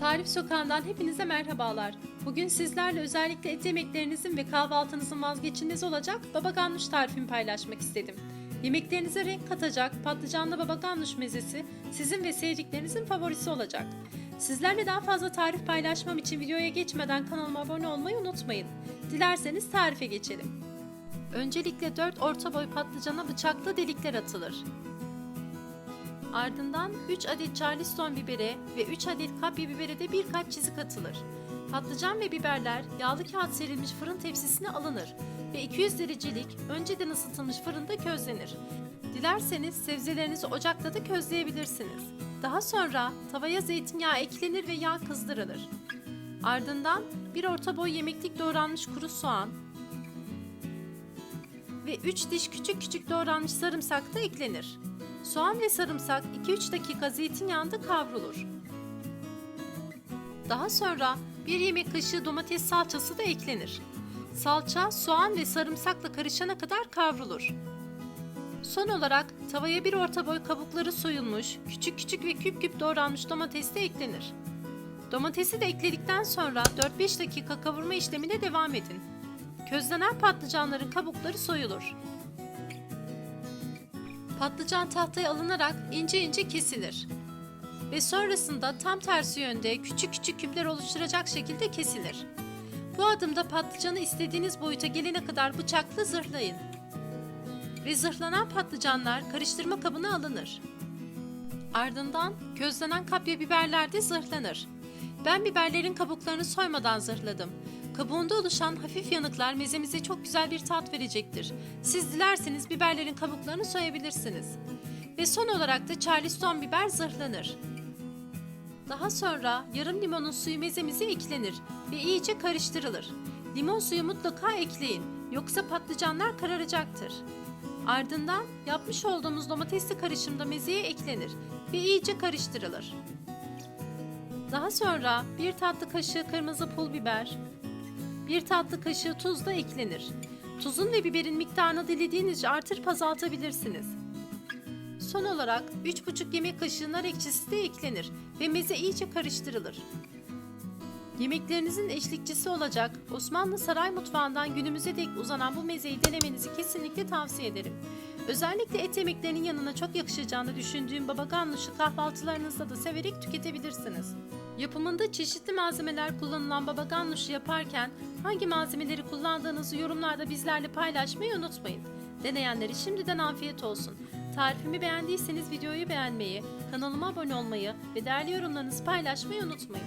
Tarif Sokağı'ndan hepinize merhabalar. Bugün sizlerle özellikle et yemeklerinizin ve kahvaltınızın vazgeçilmez olacak baba ganoush tarifimi paylaşmak istedim. Yemeklerinize renk katacak patlıcanlı baba ganoush mezesi sizin ve sevdiklerinizin favorisi olacak. Sizlerle daha fazla tarif paylaşmam için videoya geçmeden kanalıma abone olmayı unutmayın. Dilerseniz tarife geçelim. Öncelikle 4 orta boy patlıcana bıçakla delikler atılır. Ardından 3 adet charleston biberi ve 3 adet kapya biberi de birkaç çizik atılır. Patlıcan ve biberler yağlı kağıt serilmiş fırın tepsisine alınır ve 200 derecelik önceden ısıtılmış fırında közlenir. Dilerseniz sebzelerinizi ocakta da közleyebilirsiniz. Daha sonra tavaya zeytinyağı eklenir ve yağ kızdırılır. Ardından bir orta boy yemeklik doğranmış kuru soğan ve 3 diş küçük küçük doğranmış sarımsak da eklenir. Soğan ve sarımsak 2-3 dakika zeytinyağında kavrulur. Daha sonra bir yemek kaşığı domates salçası da eklenir. Salça, soğan ve sarımsakla karışana kadar kavrulur. Son olarak tavaya bir orta boy kabukları soyulmuş, küçük küçük ve küp küp doğranmış domates de eklenir. Domatesi de ekledikten sonra 4-5 dakika kavurma işlemine devam edin. Közlenen patlıcanların kabukları soyulur. Patlıcan tahtaya alınarak ince ince kesilir. Ve sonrasında tam tersi yönde küçük küçük küpler oluşturacak şekilde kesilir. Bu adımda patlıcanı istediğiniz boyuta gelene kadar bıçakla zırhlayın. Ve zırhlanan patlıcanlar karıştırma kabına alınır. Ardından közlenen kapya biberler de zırhlanır. Ben biberlerin kabuklarını soymadan zırhladım. Kabuğunda oluşan hafif yanıklar mezemize çok güzel bir tat verecektir. Siz dilerseniz biberlerin kabuklarını soyabilirsiniz. Ve son olarak da charleston biber zırhlanır. Daha sonra yarım limonun suyu mezemize eklenir ve iyice karıştırılır. Limon suyu mutlaka ekleyin yoksa patlıcanlar kararacaktır. Ardından yapmış olduğumuz domatesli karışımda mezeye eklenir ve iyice karıştırılır. Daha sonra bir tatlı kaşığı kırmızı pul biber, bir tatlı kaşığı tuz da eklenir. Tuzun ve biberin miktarını dilediğinizce artırıp azaltabilirsiniz. Son olarak 3,5 yemek kaşığı nar ekşisi de eklenir ve meze iyice karıştırılır. Yemeklerinizin eşlikçisi olacak Osmanlı saray mutfağından günümüze dek uzanan bu mezeyi denemenizi kesinlikle tavsiye ederim. Özellikle et yemeklerinin yanına çok yakışacağını düşündüğüm baba ganoush'u kahvaltılarınızda da severek tüketebilirsiniz. Yapımında çeşitli malzemeler kullanılan baba ganoush'u yaparken hangi malzemeleri kullandığınızı yorumlarda bizlerle paylaşmayı unutmayın. Deneyenlere şimdiden afiyet olsun. Tarifimi beğendiyseniz videoyu beğenmeyi, kanalıma abone olmayı ve değerli yorumlarınızı paylaşmayı unutmayın.